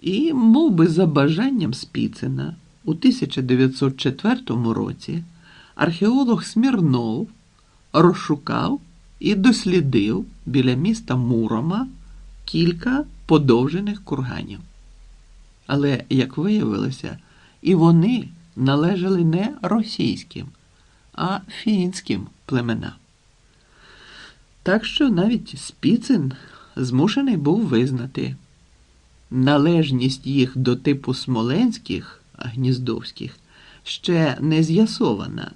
І, мов би, за бажанням Спіцина, у 1904 році археолог Смірнов розшукав і дослідив біля міста Мурома кілька подовжених курганів. Але, як виявилося, і вони належали не російським, а фінським племенам. Так що навіть Спіцин змушений був визнати належність їх до типу смоленських гніздовських ще не з'ясована.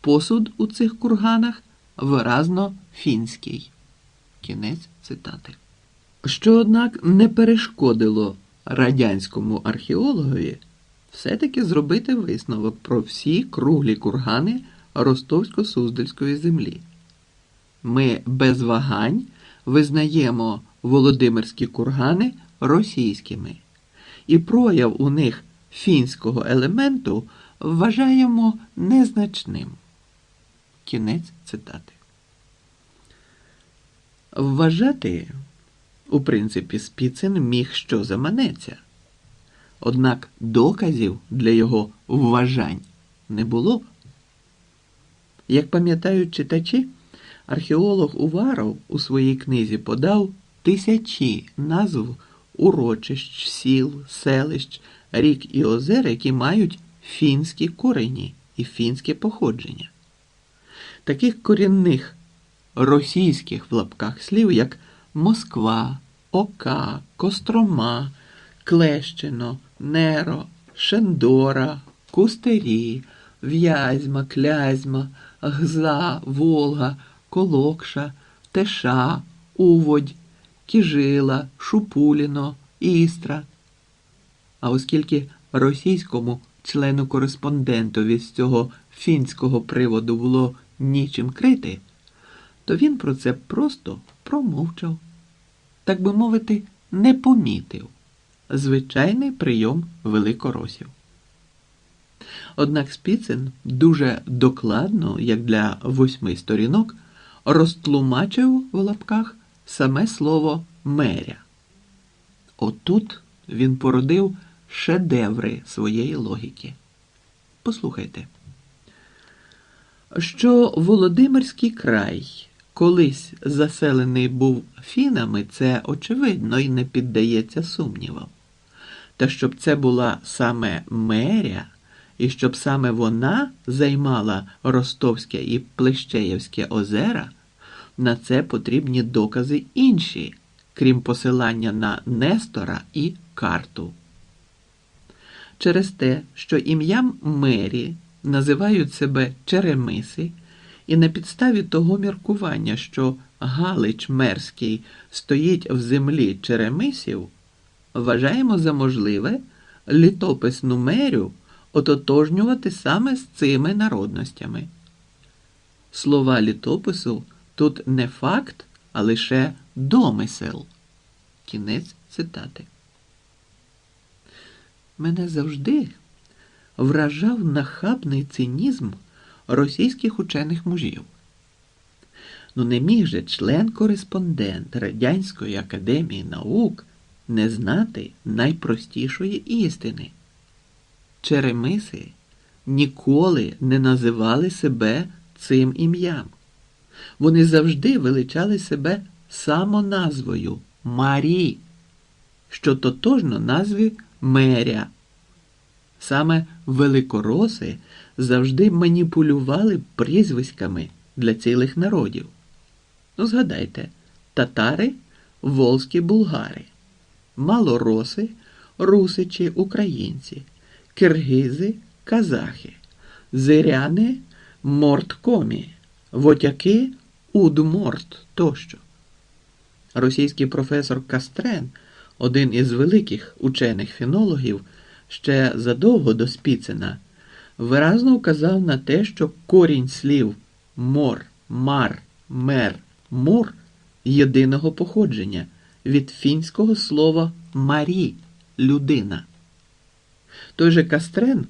Посуд у цих курганах виразно фінський. Кінець цитати. Що, однак, не перешкодило радянському археологові все-таки зробити висновок про всі круглі кургани Ростовсько-Суздальської землі. Ми без вагань визнаємо Володимирські кургани російськими, і прояв у них фінського елементу вважаємо незначним. Кінець цитати. Вважати, у принципі, Спіцин міг що заманеться. Однак доказів для його вважань не було. Як пам'ятають читачі, археолог Уваров у своїй книзі подав тисячі назв урочищ, сіл, селищ, рік і озер, які мають фінські корені і фінське походження. Таких корінних російських в лапках слів, як Москва, Ока, Кострома, Клещино, Неро, Шендора, Кустері, В'язьма, Клязьма, Гза, Волга, Колокша, Теша, Уводь, Кіжила, Шупуліно, Істра. А оскільки російському члену кореспондентові з цього фінського приводу було нічим крити, то він про це просто промовчав, так би мовити, не помітив звичайний прийом великоросів. Однак Спіцин дуже докладно, як для восьми сторінок, розтлумачив в лапках саме слово меря. Отут він породив шедеври своєї логіки. Послухайте, що Володимирський край колись заселений був фінами, це очевидно і не піддається сумнівам. Та щоб це була саме меря, і щоб саме вона займала Ростовське і Плещеєвське озера, на це потрібні докази інші, крім посилання на Нестора і карту. Через те, що ім'ям мері називають себе Черемиси, і на підставі того міркування, що Галич Мерський стоїть в землі Черемисів, вважаємо за можливе літописну мерю ототожнювати саме з цими народностями. Слова літопису тут не факт, а лише домисел. Кінець цитати. Мене завжди вражав нахабний цинізм російських учених мужів. Ну не міг же член-кореспондент Радянської академії наук не знати найпростішої істини. Черемиси ніколи не називали себе цим ім'ям. Вони завжди величали себе самоназвою Марі, що тотожно назві Меря. Саме великороси завжди маніпулювали прізвиськами для цілих народів. Ну, згадайте, татари волзькі булгари, малороси, русичі українці, киргизи казахи, зиряни морткомі, вотяки удморт тощо. Російський професор Кастрен, один із великих учених фінологів, ще задовго до Спіцина, виразно вказав на те, що корінь слів мор, мар, мер, мур єдиного походження від фінського слова марі людина. Той же Кастрен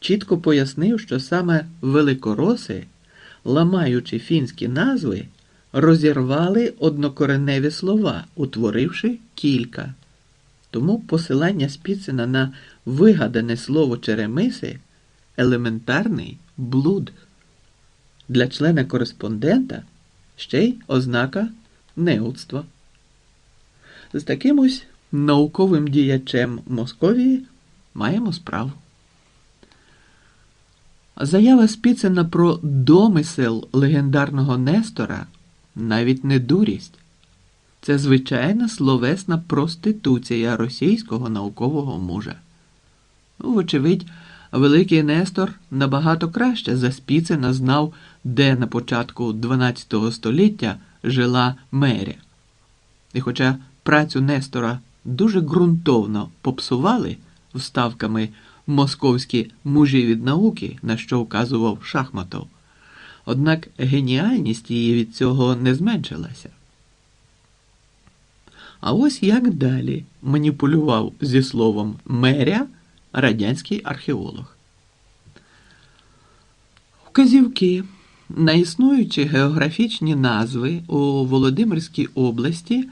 чітко пояснив, що саме великороси, ламаючи фінські назви, розірвали однокореневі слова, утворивши кілька. Тому посилання Спіцина на вигадане слово черемиси елементарний блуд. Для члена кореспондента ще й ознака неудства. З таким ось науковим діячем Московії маємо справу. Заява Спіцина про домисел легендарного Нестора навіть не дурість. Це звичайна словесна проституція російського наукового мужа. Вочевидь, великий Нестор набагато краще за Спіцина знав, де на початку XII століття жила Меря. І хоча працю Нестора дуже ґрунтовно попсували вставками московські мужі від науки, на що вказував Шахматов, однак геніальність її від цього не зменшилася. А ось як далі маніпулював зі словом меря радянський археолог. Вказівки на існуючі географічні назви у Володимирській області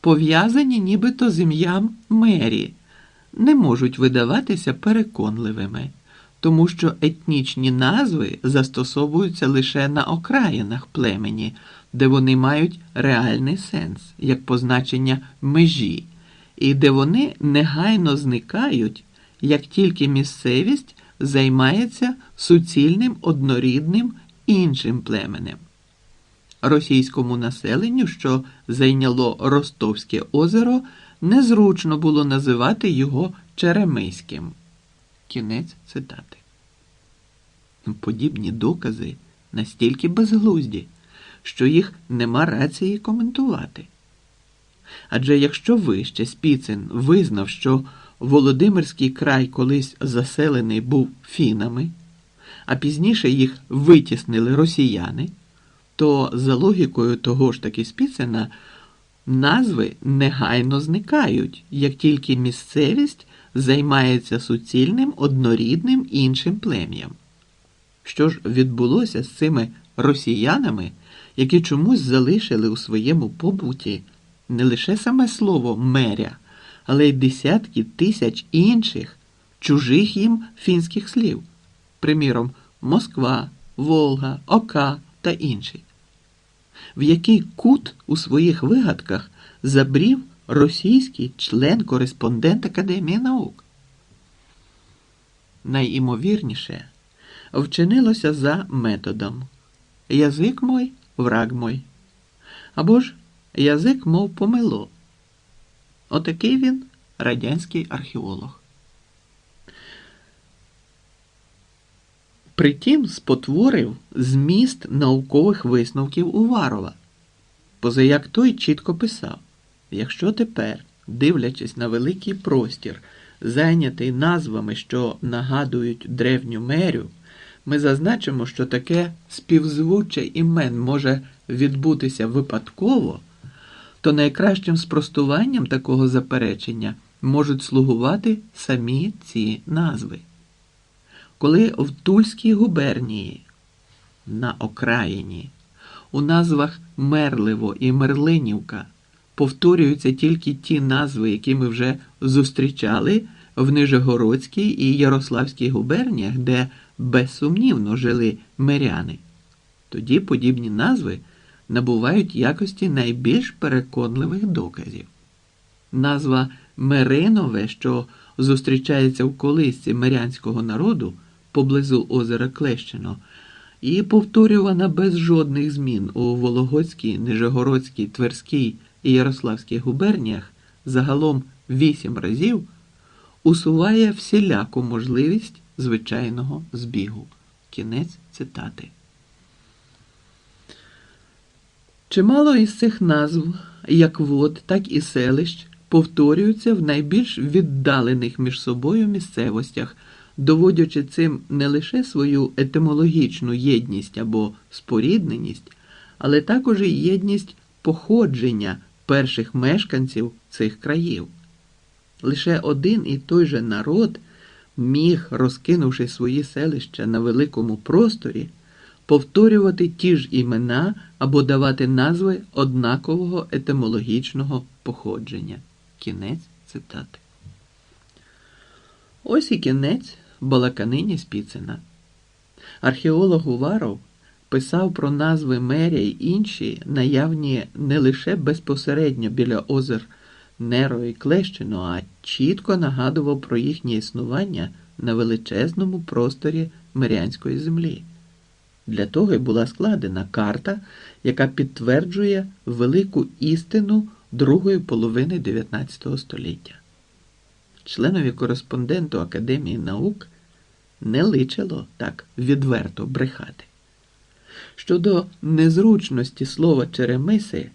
пов'язані нібито з ім'ям мері, не можуть видаватися переконливими, тому що етнічні назви застосовуються лише на окраїнах племені, де вони мають реальний сенс, як позначення межі, і де вони негайно зникають, як тільки місцевість займається суцільним однорідним іншим племенем. Російському населенню, що зайняло Ростовське озеро, незручно було називати його Черемиським. Кінець цитати. Подібні докази настільки безглузді, що їх нема рації коментувати. Адже якщо вище Спіцин визнав, що Володимирський край колись заселений був фінами, а пізніше їх витіснили росіяни, то за логікою того ж таки Спіцина назви негайно зникають, як тільки місцевість займається суцільним однорідним іншим плем'ям. Що ж відбулося з цими росіянами, які чомусь залишили у своєму побуті не лише саме слово меря, але й десятки тисяч інших чужих їм фінських слів, приміром, Москва, Волга, Ока та інші. В який кут у своїх вигадках забрів російський член-кореспондент Академії наук? Найімовірніше вчинилося за методом Язик мой, враг мой. Або ж язик, мов помило. Отакий він радянський археолог. Притім спотворив зміст наукових висновків Уварова, позаяк той чітко писав: якщо тепер, дивлячись на великий простір, зайнятий назвами, що нагадують древню мерю, ми зазначимо, що таке співзвуччя імен може відбутися випадково, то найкращим спростуванням такого заперечення можуть слугувати самі ці назви. Коли в Тульській губернії на окраїні у назвах Мерливо і Мерлинівка повторюються тільки ті назви, які ми вже зустрічали в Нижегородській і Ярославській губерніях, де безсумнівно жили миряни, тоді подібні назви набувають якості найбільш переконливих доказів. Назва Меринове, що зустрічається в колисці мирянського народу поблизу озера Клещино, і повторювана без жодних змін у Вологодській, Нижегородській, Тверській і Ярославській губерніях загалом вісім разів усуває всіляку можливість звичайного збігу. Кінець цитати. Чимало із цих назв, як вод, так і селищ, повторюються в найбільш віддалених між собою місцевостях, доводячи цим не лише свою етимологічну єдність або спорідненість, але також і єдність походження перших мешканців цих країв. Лише один і той же народ міг, розкинувши свої селища на великому просторі, повторювати ті ж імена або давати назви однакового етимологічного походження. Кінець цитати. Ось і кінець балаканині Спіцина. Археолог Уваров писав про назви меря й інші, наявні не лише безпосередньо біля озер Неро і Клещино, а чітко нагадував про їхнє існування на величезному просторі Мирянської землі. Для того й була складена карта, яка підтверджує велику істину другої половини XIX століття. Членові кореспонденту Академії наук не личило так відверто брехати. Щодо незручності слова черемиси,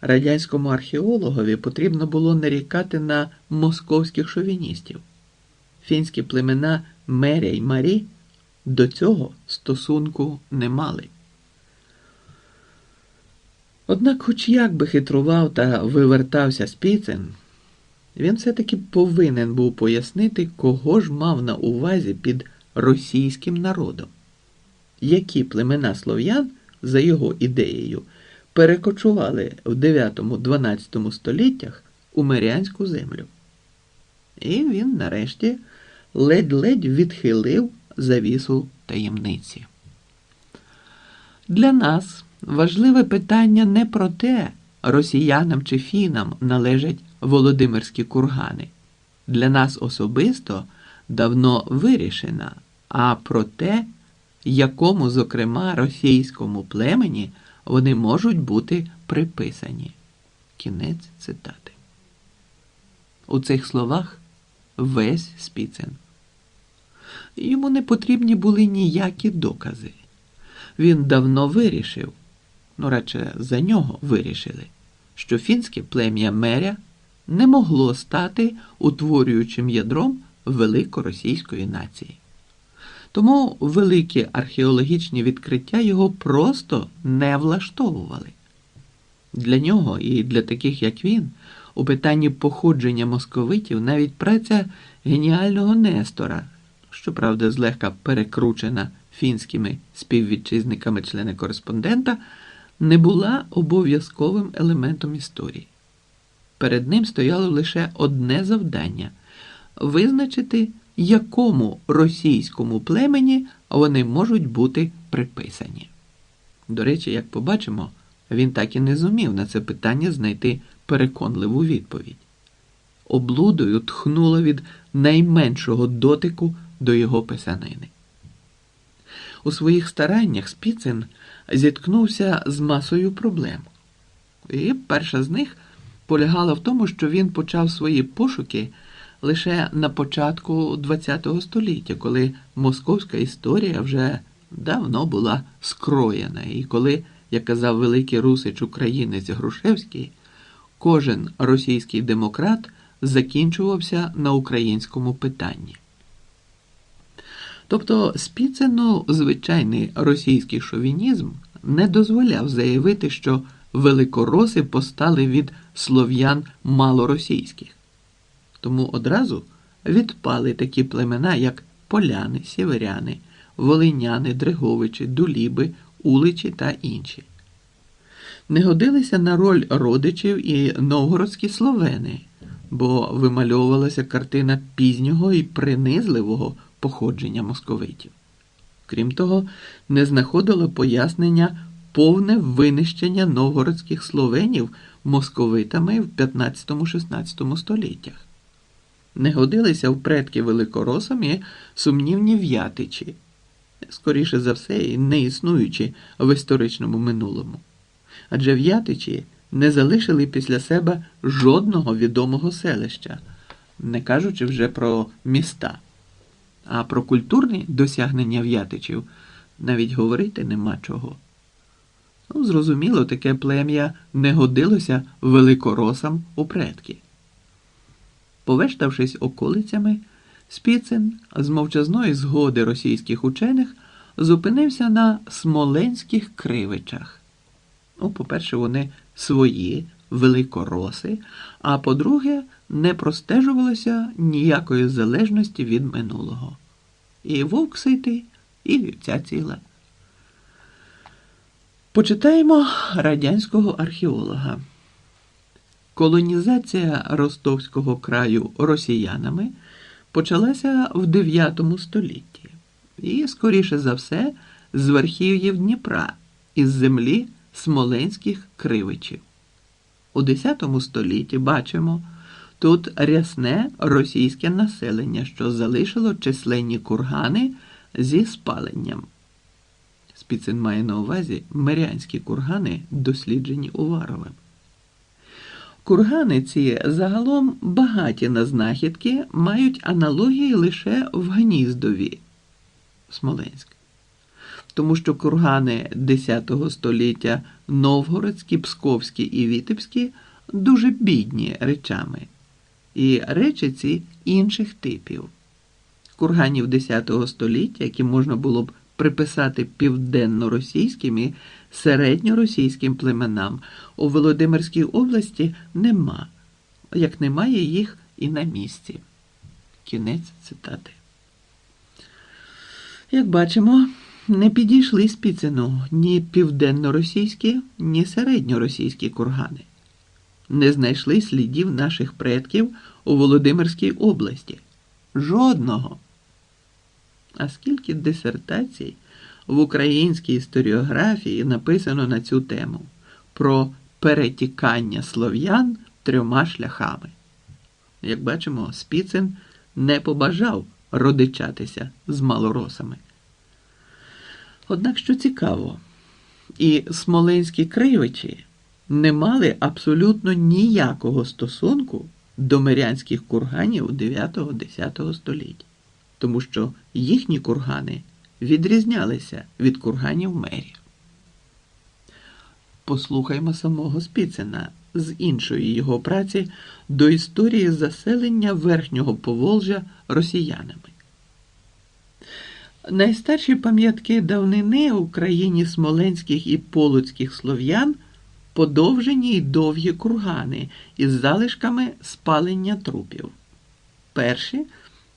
радянському археологові потрібно було нарікати на московських шовіністів. Фінські племена Меря й Марі до цього стосунку не мали. Однак, хоч як би хитрував та вивертався Спіцин, він все-таки повинен був пояснити, кого ж мав на увазі під російським народом, які племена слов'ян, за його ідеєю, перекочували в 9-12 століттях у Мирянську землю. І він нарешті ледь-ледь відхилив завісу таємниці. Для нас важливе питання не про те, росіянам чи фінам належать Володимирські кургани. Для нас особисто давно вирішена, а про те, якому, зокрема, російському племені вони можуть бути приписані. Кінець цитати. У цих словах весь Спіцин. Йому не потрібні були ніякі докази. Він давно вирішив, ну радше за нього вирішили, що фінське плем'я меря не могло стати утворюючим ядром великоросійської нації. Тому великі археологічні відкриття його просто не влаштовували. Для нього і для таких, як він, у питанні походження московитів навіть праця геніального Нестора, щоправда, злегка перекручена фінськими співвітчизниками члени кореспондента, не була обов'язковим елементом історії. Перед ним стояло лише одне завдання визначити, якому російському племені вони можуть бути приписані. До речі, як побачимо, він так і не зумів на це питання знайти переконливу відповідь. Облудою тхнуло від найменшого дотику до його писанини. У своїх стараннях Спіцин зіткнувся з масою проблем. І перша з них полягала в тому, що він почав свої пошуки лише на початку ХХ століття, коли московська історія вже давно була скроєна, і коли, як казав великий русич українець Грушевський, кожен російський демократ закінчувався на українському питанні. Тобто Спіцину звичайний російський шовінізм не дозволяв заявити, що великороси постали від слов'ян малоросійських. Тому одразу відпали такі племена, як поляни, сіверяни, волиняни, дреговичі, дуліби, уличі та інші. Не годилися на роль родичів і новгородські словени, бо вимальовувалася картина пізнього і принизливого походження московитів. Крім того, не знаходило пояснення повне винищення новгородських словенів московитами в 15-16 століттях. Не годилися в предки великоросам і сумнівні в'ятичі, скоріше за все, не існуючи в історичному минулому. Адже в'ятичі не залишили після себе жодного відомого селища, не кажучи вже про міста. А про культурні досягнення в'ятичів навіть говорити нема чого. Ну, зрозуміло, таке плем'я не годилося великоросам у предки. Повештавшись околицями, Спіцин з мовчазної згоди російських учених зупинився на смоленських кривичах. Ну, по-перше, вони свої великороси, а по-друге, не простежувалося ніякої залежності від минулого. І вовк ситий, і вівця ціла. Почитаємо радянського археолога. Колонізація ростовського краю росіянами почалася в IX столітті і, скоріше за все, з верхів'їв Дніпра із землі смоленських кривичів. У X столітті бачимо тут рясне російське населення, що залишило численні кургани зі спаленням. Спіцин має на увазі мирянські кургани, досліджені Уваровим. Кургани ці загалом багаті на знахідки, мають аналогії лише в Гніздові Смоленськ. Тому що кургани X століття новгородські, псковські і вітебські дуже бідні речами, і речі ці інших типів. Курганів X століття, які можна було б приписати південно-російським і середньоросійським племенам, у Володимирській області нема, як немає їх і на місці. Кінець цитати. Як бачимо, не підійшли спіцину ні південно-російські, ні середньоросійські кургани. Не знайшли слідів наших предків у Володимирській області. Жодного. А скільки дисертацій в українській історіографії написано на цю тему про перетікання слов'ян трьома шляхами. Як бачимо, Спіцин не побажав родичатися з малоросами. Однак, що цікаво, і смоленські кривичі не мали абсолютно ніякого стосунку до мирянських курганів 9-10 століття, тому що їхні кургани відрізнялися від курганів мерів. Послухаймо самого Спіцина з іншої його праці до історії заселення верхнього Поволжя росіянами. Найстарші пам'ятки давнини у країні смоленських і полуцьких слов'ян подовжені й довгі кургани із залишками спалення трупів. Перші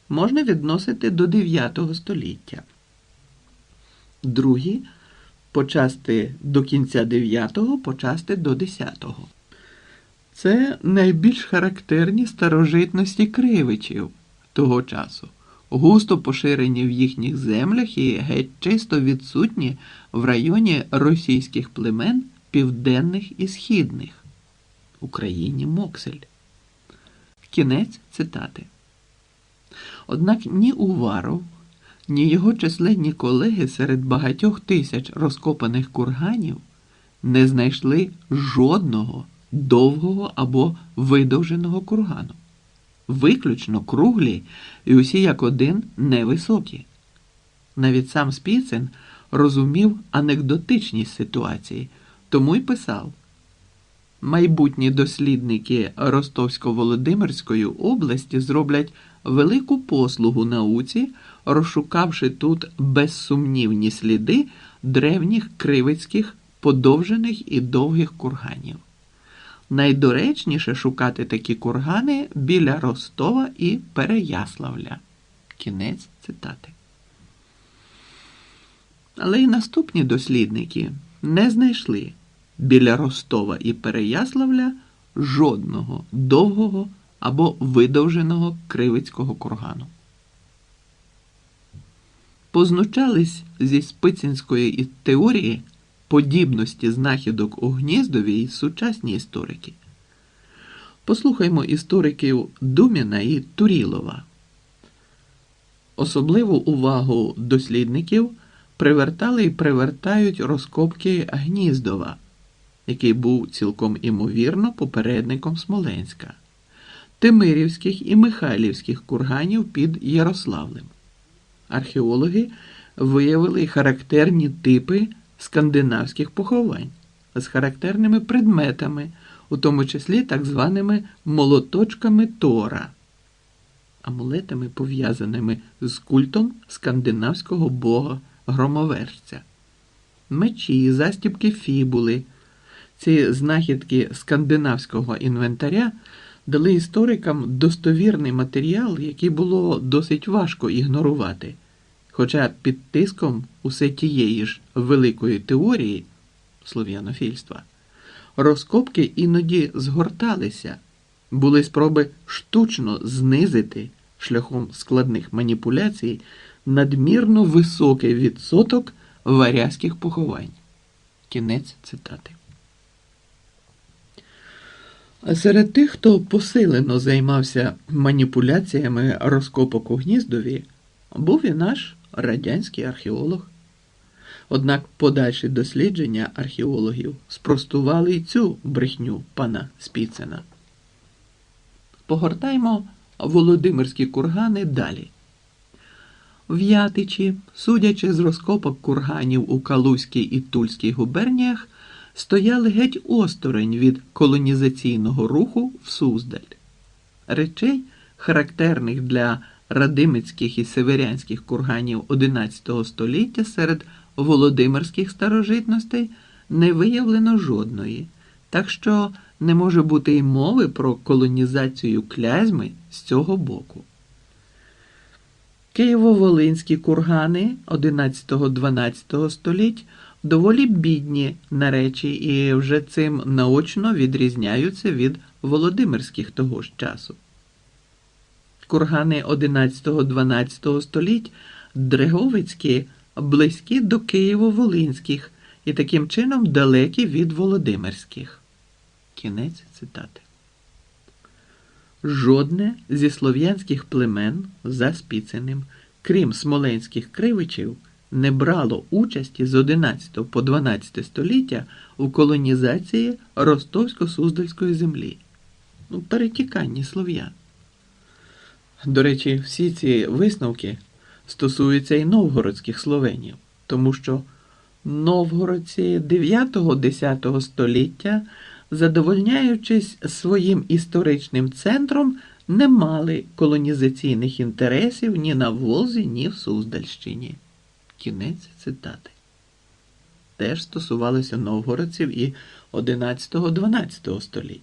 можна відносити до 9 століття, другі почасти до кінця 9-го, почасти до 10-го. Це найбільш характерні старожитності кривичів того часу густо поширені в їхніх землях і геть чисто відсутні в районі російських племен південних і східних Україні Моксель. Кінець цитати. Однак ні Уваров, ні його численні колеги серед багатьох тисяч розкопаних курганів не знайшли жодного довгого або видовженого кургану виключно круглі і усі як один невисокі. Навіть сам Спіцин розумів анекдотичність ситуації, тому й писав. Майбутні дослідники Ростовсько-Володимирської області зроблять велику послугу науці, розшукавши тут безсумнівні сліди древніх кривицьких подовжених і довгих курганів найдоречніше шукати такі кургани біля Ростова і Переяславля. Кінець цитати. Але й наступні дослідники не знайшли біля Ростова і Переяславля жодного довгого або видовженого кривицького кургану. Познучались зі спицинської теорії подібності знахідок у гніздові й сучасні історики. Послухаймо істориків Думіна і Турілова. Особливу увагу дослідників привертали і привертають розкопки Гніздова, який був цілком імовірно попередником Смоленська, Тимирівських і Михайлівських курганів під Ярославлем. Археологи виявили характерні типи скандинавських поховань з характерними предметами, у тому числі так званими молоточками Тора, амулетами, пов'язаними з культом скандинавського бога громовержця, мечі, застібки фібули. Ці знахідки скандинавського інвентаря дали історикам достовірний матеріал, який було досить важко ігнорувати. Хоча під тиском усе тієї ж великої теорії слов'янофільства розкопки іноді згорталися, були спроби штучно знизити шляхом складних маніпуляцій надмірно високий відсоток варязьких поховань. Кінець цитати. Серед тих, хто посилено займався маніпуляціями розкопок у гніздові, був і наш радянський археолог. Однак подальші дослідження археологів спростували й цю брехню пана Спіцина. Погортаймо Володимирські кургани далі. В Ятичі, судячи з розкопок курганів у Калузькій і Тульській губерніях, стояли геть осторонь від колонізаційного руху в Суздаль. Речей, характерних для радимицьких і северянських курганів XI століття серед володимирських старожитностей, не виявлено жодної, так що не може бути й мови про колонізацію клязьми з цього Києво-Волинські кургани 11-12 століть доволі бідні на речі і вже цим наочно відрізняються від володимирських того ж часу. Кургани 11-12 століть Дреговицькі близькі до Києво-Волинських і таким чином далекі від Володимирських. Кінець цитати. Жодне зі слов'янських племен за Спіциним, крім смоленських кривичів, не брало участі з 11 по 12 століття у колонізації Ростовсько-Суздальської землі, ну, перетіканні слов'ян. До речі, всі ці висновки стосуються і новгородських словенів, тому що новгородці 9-10 століття задовольняючись своїм історичним центром, не мали колонізаційних інтересів ні на Волзі, ні в Суздальщині. Кінець цитати. Теж стосувалося новгородців і 11-12 століть.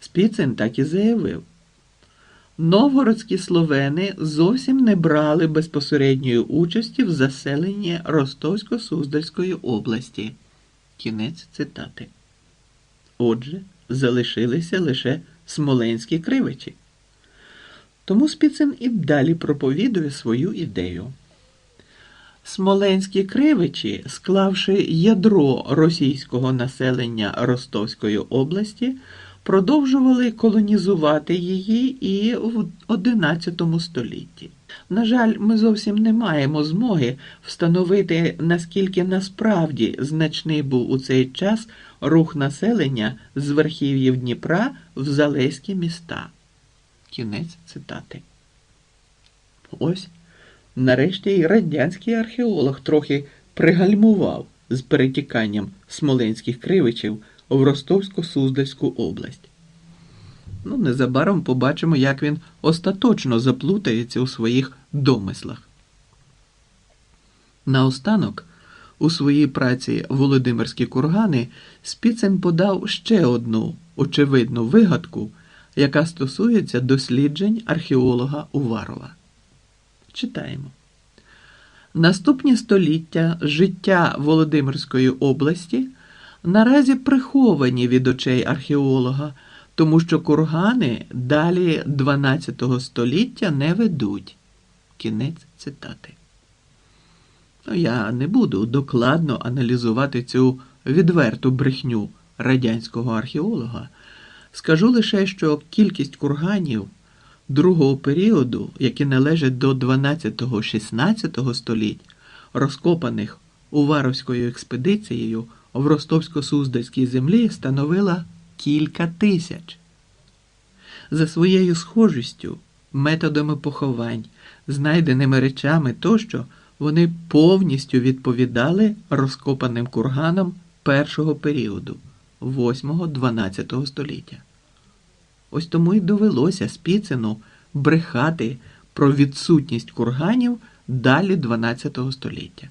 Спіцин так і заявив. Новгородські словени зовсім не брали безпосередньої участі в заселенні Ростовсько-Суздальської області. Кінець цитати. Отже, залишилися лише смоленські кривичі. Тому Спіцин і далі проповідує свою ідею. Смоленські кривичі, склавши ядро російського населення Ростовської області, продовжували колонізувати її і в XI столітті. На жаль, ми зовсім не маємо змоги встановити, наскільки насправді значний був у цей час рух населення з верхів'їв Дніпра в Залеські міста. Кінець цитати. Ось, нарешті, і радянський археолог трохи пригальмував з перетіканням смоленських кривичів в Ростовсько-Суздальську область. Ну, незабаром побачимо, як він остаточно заплутається у своїх домислах. Наостанок, у своїй праці Володимирські кургани Спіцин подав ще одну очевидну вигадку, яка стосується досліджень археолога Уварова. Читаємо. Наступні століття життя Володимирської області наразі приховані від очей археолога тому що кургани далі 12 століття не ведуть. Кінець цитати. Ну, я не буду докладно аналізувати цю відверту брехню радянського археолога. Скажу лише, що кількість курганів другого періоду, які належать до 12-16 століть, розкопаних Уваровською експедицією в Ростовсько-Суздальській землі, становила кілька тисяч. За своєю схожістю, методами поховань, знайденими речами тощо, вони повністю відповідали розкопаним курганам першого періоду 8-12 століття. Ось тому й довелося Спіцину брехати про відсутність курганів далі 12 століття.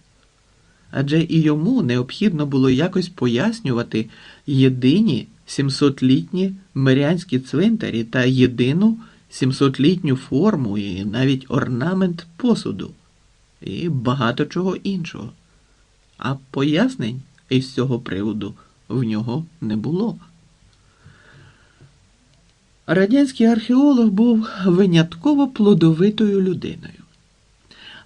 Адже і йому необхідно було якось пояснювати єдині 700-літні мирянські цвинтарі та єдину 700-літню форму і навіть орнамент посуду і багато чого іншого. А пояснень із цього приводу в нього не було. Радянський археолог був винятково плодовитою людиною.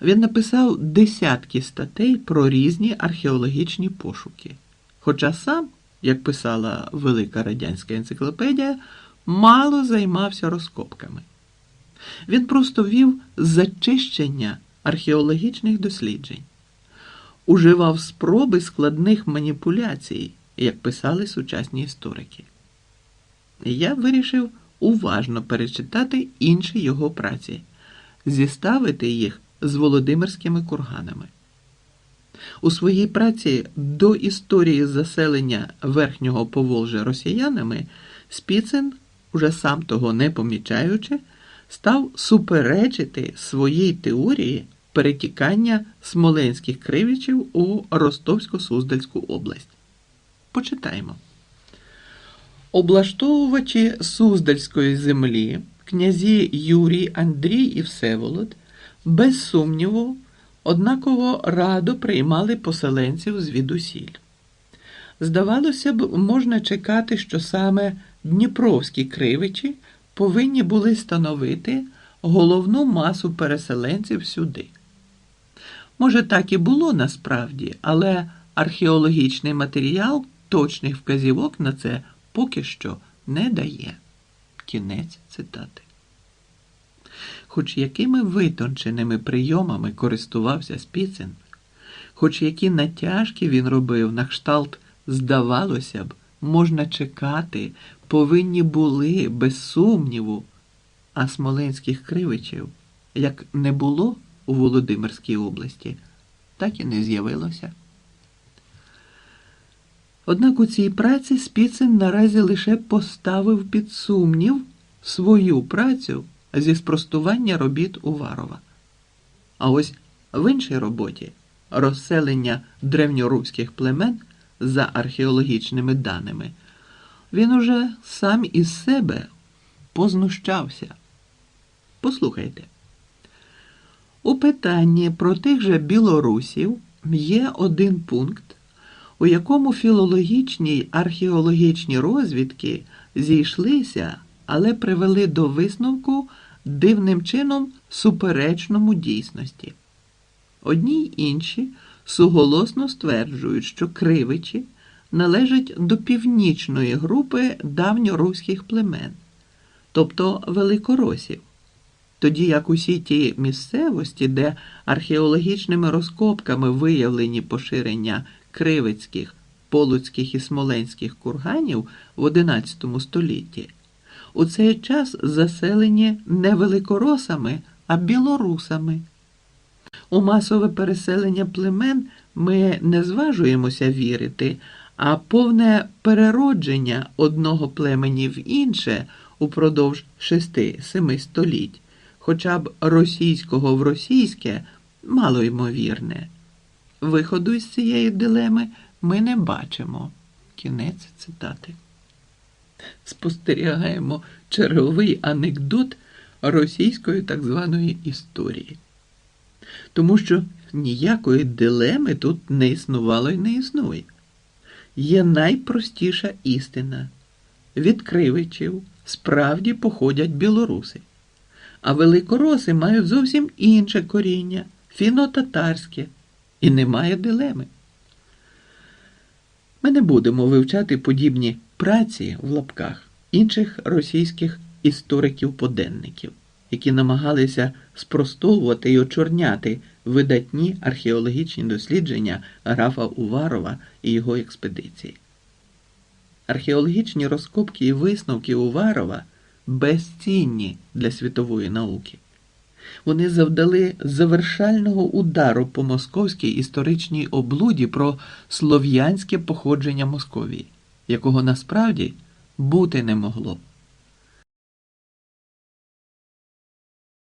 Він написав десятки статей про різні археологічні пошуки. Хоча сам, як писала Велика Радянська енциклопедія, мало займався розкопками. Він просто вів зачищення археологічних досліджень, уживав спроби складних маніпуляцій, як писали сучасні історики. Я вирішив уважно перечитати інші його праці, зіставити їх з Володимирськими курганами. У своїй праці до історії заселення верхнього Поволжя росіянами Спіцин, уже сам того не помічаючи, став суперечити своїй теорії перетікання смоленських кривичів у Ростовсько-Суздальську область. Почитаємо. Облаштовувачі Суздальської землі, князі Юрій, Андрій і Всеволод, без сумніву, однаково радо приймали поселенців звідусіль. Здавалося б, можна чекати, що саме дніпровські кривичі повинні були становити головну масу переселенців сюди. Може, так і було насправді, але археологічний матеріал точних вказівок на це поки що не дає. Кінець цитати. Хоч якими витонченими прийомами користувався Спіцин, хоч які натяжки він робив на кшталт, здавалося б, можна чекати, повинні були, без сумніву, а смоленських кривичів, як не було у Володимирській області, так і не з'явилося. Однак у цій праці Спіцин наразі лише поставив під сумнів свою працю зі спростування робіт Уварова. А ось в іншій роботі розселення древньоруських племен за археологічними даними, він уже сам із себе познущався. Послухайте. У питанні про тих же білорусів є один пункт, у якому філологічні й археологічні розвідки зійшлися, але привели до висновку дивним чином суперечному дійсності. Одні й інші суголосно стверджують, що кривичі належать до північної групи давньоруських племен, тобто великоросів тоді як усі ті місцевості, де археологічними розкопками виявлені поширення кривицьких, полуцьких і смоленських курганів в XI столітті, у цей час заселені не великоросами, а білорусами. У масове переселення племен ми не зважуємося вірити, а повне переродження одного племені в інше упродовж шести-семи століть хоча б російського в російське мало ймовірне. Виходу із цієї дилеми ми не бачимо. Кінець цитати. Спостерігаємо черговий анекдот російської так званої історії. Тому що ніякої дилеми тут не існувало і не існує. Є найпростіша істина. Від кривичів справді походять білоруси. А великороси мають зовсім інше коріння, фіно-татарське, і немає дилеми. Ми не будемо вивчати подібні праці в лапках інших російських істориків-поденників, які намагалися спростовувати і очорняти видатні археологічні дослідження графа Уварова і його експедиції. Археологічні розкопки і висновки Уварова безцінні для світової науки. Вони завдали завершального удару по московській історичній облуді про слов'янське походження Московії, якого насправді бути не могло.